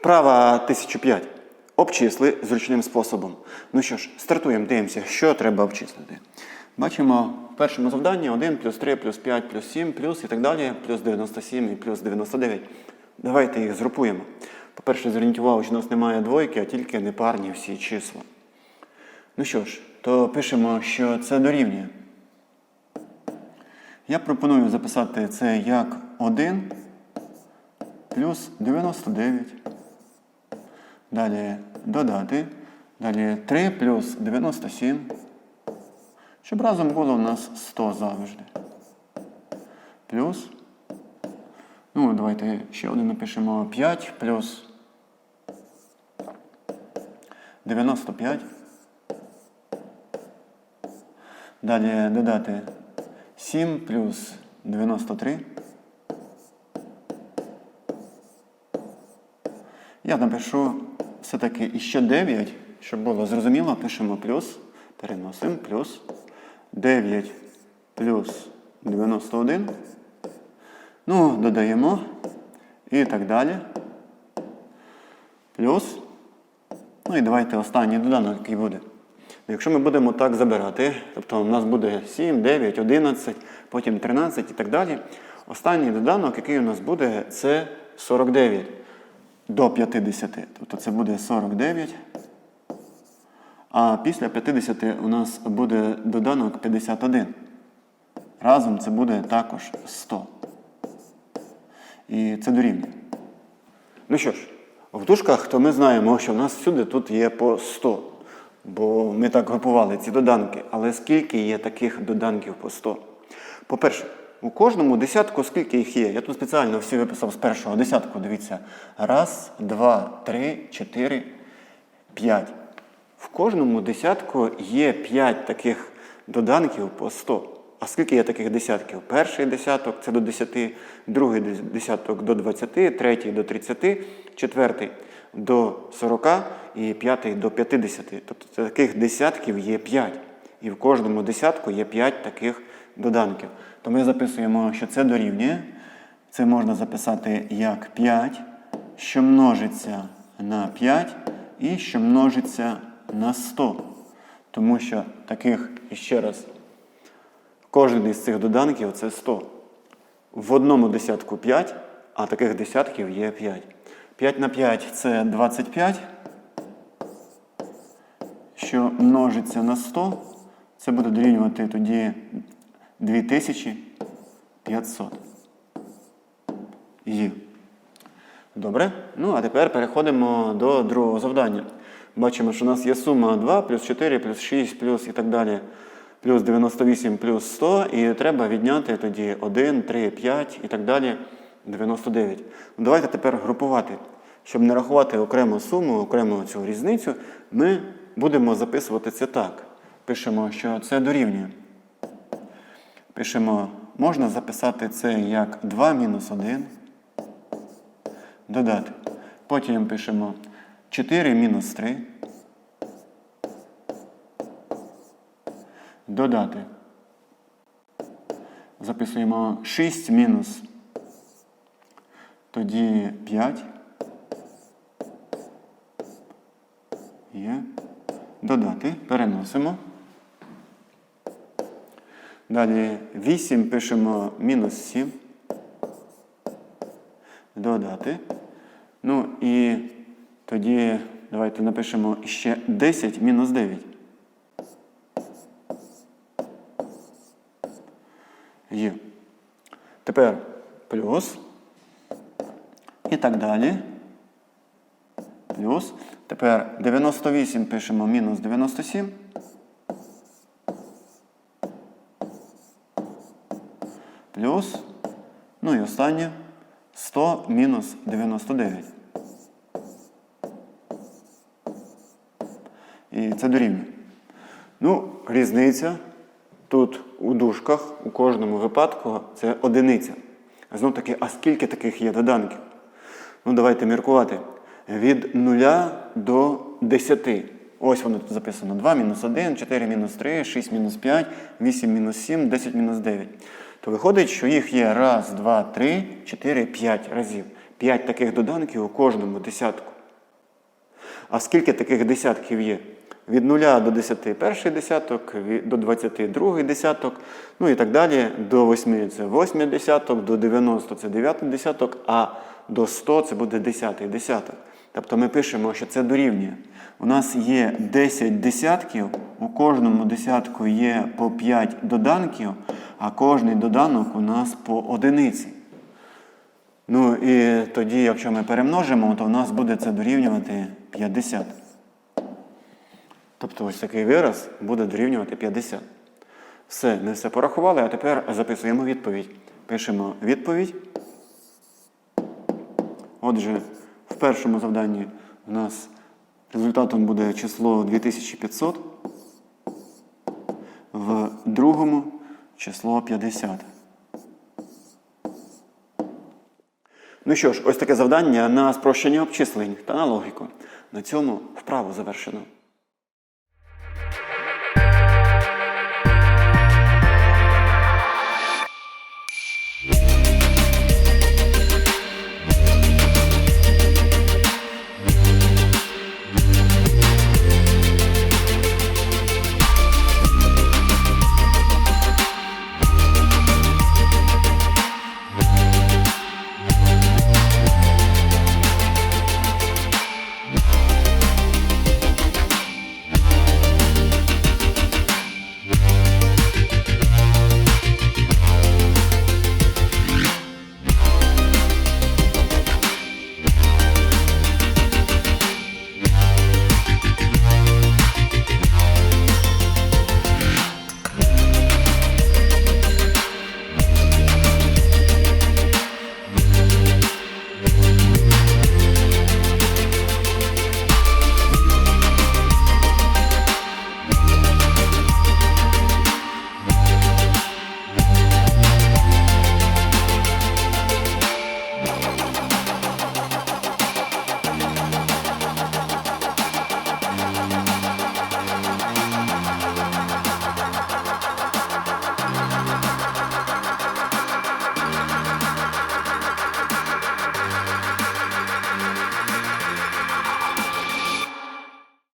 Вправа 1005. Обчисли зручним способом. Ну що ж, стартуємо, дивимося, що треба обчислити. Бачимо в першому завданні 1 плюс 3 плюс 5 плюс 7 плюс і так далі, плюс 97 і плюс 99. Давайте їх згрупуємо. По-перше, зверніть увагу, що у нас немає двойки, а тільки непарні всі числа. Ну що ж, то пишемо, що це дорівнює. Я пропоную записати це як 1 плюс 99. Далі додати. Далі 3 плюс 97. Щоб разом було у нас 100 завжди. Плюс. Ну, давайте ще один напишемо 5 плюс 95. Далі додати 7 плюс 93. Я напишу все-таки іще 9, щоб було зрозуміло, пишемо плюс, переносимо плюс 9 плюс 91. Ну, додаємо і так далі. Плюс. Ну і давайте останній доданок, який буде. Якщо ми будемо так забирати, тобто у нас буде 7, 9, 11, потім 13 і так далі. Останній доданок, який у нас буде, це 49 до 50. Тобто це буде 49. А після 50 у нас буде доданок 51. Разом це буде також 100. І це дорівнює. Ну що ж, в дужках, то ми знаємо, що в нас всюди тут є по 100. Бо ми так групували ці доданки. Але скільки є таких доданків по 100? По-перше, у кожному десятку скільки їх є? Я тут спеціально всі виписав з першого десятку. Дивіться. Раз, два, три, чотири, п'ять. В кожному десятку є 5 таких доданків по 100. А скільки є таких десятків? Перший десяток це до 10, другий десяток до 20, третій до 30, четвертий до 40 і п'ятий до 50. Тобто таких десятків є 5. І в кожному десятку є 5 таких доданків. То ми записуємо, що це дорівнює. Це можна записати як 5, що множиться на 5 і що множиться на 100. Тому що таких, іще раз, кожен із цих доданків це 100. В одному десятку 5, а таких десятків є 5. 5 на 5 це 25. Що множиться на 100, це буде дорівнювати тоді 2500. Є. Добре. Ну, а тепер переходимо до другого завдання. Бачимо, що у нас є сума 2 плюс 4 плюс 6 плюс і так далі. Плюс 98 плюс 100. І треба відняти тоді 1, 3, 5 і так далі. 99. Ну, Давайте тепер групувати. Щоб не рахувати окрему суму, окрему цю різницю, ми будемо записувати це так. Пишемо, що це дорівнює. Пишемо, можна записати це як 2 мінус 1. Додати. Потім пишемо 4 мінус 3. Додати. Записуємо 6 мінус. Тоді 5. Є. Додати. Переносимо. Далі 8 пишемо мінус 7. Додати. Ну і тоді давайте напишемо ще 10 мінус 9. Є. Тепер плюс. І так далі. Плюс. Тепер 98 пишемо мінус 97. Плюс. Ну і останнє 100 мінус 99. І це дорівнює. Ну, різниця тут у дужках у кожному випадку це одиниця. Знов таки, а скільки таких є доданків? Ну, давайте міркувати. Від 0 до 10. Ось воно тут записано. 2 мінус 1, 4 мінус 3, 6 мінус 5, 8 мінус 7, 10 мінус 9. То виходить, що їх є 1, 2, 3, 4, 5 разів. 5 таких доданків у кожному десятку. А скільки таких десятків є? Від 0 до 10 перший десяток, до 20 другий десяток, ну і так далі. До 8 це восьмий десяток, до 90 це дев'ятий десяток, а до 100 це буде десятий десяток. Тобто ми пишемо, що це дорівнює. У нас є 10 десятків, у кожному десятку є по 5 доданків, а кожний доданок у нас по одиниці. Ну і тоді, якщо ми перемножимо, то в нас буде це дорівнювати 50. Тобто ось такий вираз буде дорівнювати 50. Все, ми все порахували, а тепер записуємо відповідь. Пишемо відповідь. Отже, першому завданні у нас результатом буде число 2500, в другому число 50. Ну що ж, ось таке завдання на спрощення обчислень та на логіку. На цьому вправу завершено.